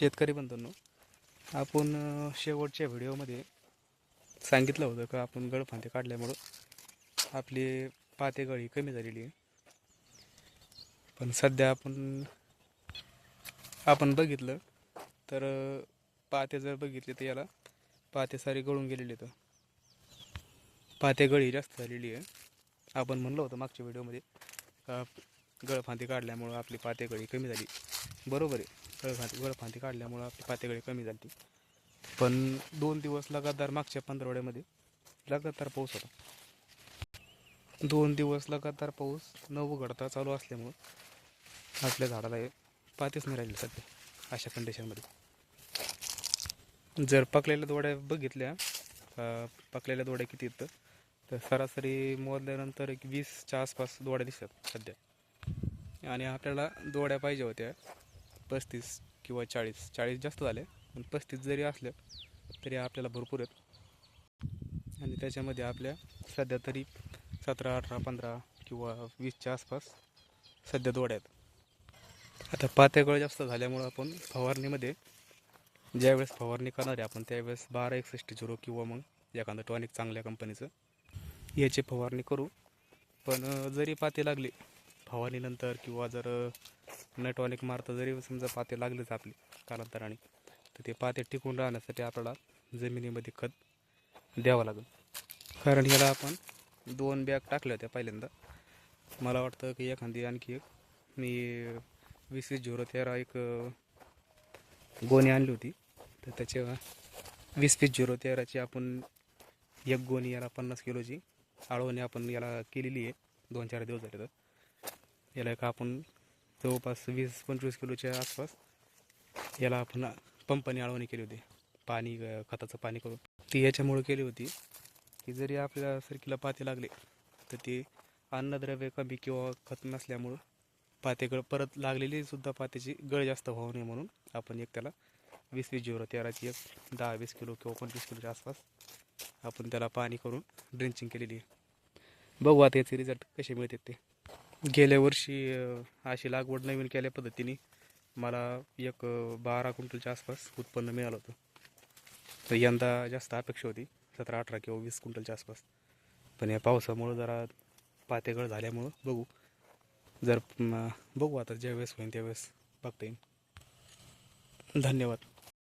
शेतकरी बंधूंनो आपण शेवटच्या व्हिडिओमध्ये सांगितलं होतं का आपण गळफांते काढल्यामुळं आपली पातेगळी कमी झालेली आहे. पण सध्या आपण आपण बघितलं तर पाते जर बघितले तर याला पाते सारी गळून गेलेली तर पाते गळी जास्त झालेली आहे. आपण म्हणलं होतं मागच्या व्हिडिओमध्ये का गळफांती काढल्यामुळं आपली पातेगळी कमी झाली. बरोबर आहे. गळफांती गळफांती काढल्यामुळं आपली पातेगळी कमी झाली. पण दोन दिवस लगातार मागच्या पंधरवड्यामध्ये लगातार पाऊस होता. दोन दिवस लगातार पाऊस न उघडता चालू असल्यामुळं आपल्या झाडाला हे पातेच नाही राहिले सध्या अशा कंडिशनमध्ये जर पकलेल्या दोड्या बघितल्या पकलेल्या दोड्या किती येतं तर सरासरी मोजल्यानंतर एक वीसच्या आसपास दोड्या दिसतात सध्या. आणि आपल्याला दोड्या पाहिजे होत्या. पस्तीस किंवा चाळीस चाळीस जास्त झाले पण पस्तीस जरी असलं तरी आपल्याला भरपूर आहेत. आणि त्याच्यामध्ये आपल्या सध्या तरी सतरा अठरा पंधरा किंवा वीसच्या आसपास सध्या दोड्या आहेत. आता पात्यागळ जास्त झाल्यामुळं आपण फवारणीमध्ये ज्यावेळेस फवारणी करणार आहे आपण त्यावेळेस बारा एकसष्ट झिरो किंवा मग एखादं टॉनिक चांगल्या कंपनीचं याची फवारणी करू. पण जरी पाते लागले फवारणीनंतर किंवा जर नटवालेक मारता जरी समजा पाते लागलेच आपले कालांतराने तर ते पाते टिकून राहण्यासाठी आपल्याला जमिनीमध्ये खत द्यावं लागेल. कारण याला आपण दोन बॅग टाकल्या होत्या पहिल्यांदा. मला वाटतं की एखादी आणखी एक. मी वीस वीस झिरो तेरा एक गोणी आणली होती. तर त्याच्या वीस वीस झिरो तेराची आपण एक गोणी याला पन्नास किलोची आळवणी आपण याला केलेली आहे. दोन चार दिवस झाले तर. याला एक आपण जवळपास वीस पंचवीस किलोच्या आसपास याला आपण पंपाने आळवणी केली होती. पाणी खताचं पाणी करून. ती याच्यामुळे केली होती की जरी आपल्या सरकीला पाते लागले तर ते अन्नद्रव्य कमी किंवा खत नसल्यामुळं पातेगळ परत लागलेली सुद्धा पात्याची गळ जास्त व्हावं नये म्हणून आपण एक त्याला वीस वीस झिरो तेराची एक दहा वीस किलो किंवा पंचवीस किलोच्या आसपास आपण त्याला पाणी करून ड्रिंचिंग केलेली आहे. बघू आता याचे रिझल्ट कसे मिळतात ते. गेल्या वर्षी अशी लागवड नवीन केल्या पद्धतीने मला एक बारा क्विंटलच्या आसपास उत्पन्न मिळालं होतं. तर यंदा जास्त अपेक्षा होती सतरा अठरा किंवा वीस क्विंटलच्या आसपास. पण या पावसामुळं जरा पातेगळ झाल्यामुळं बघू. जर बघू आता ज्यावेळेस होईल त्यावेळेस बघता येईल. धन्यवाद.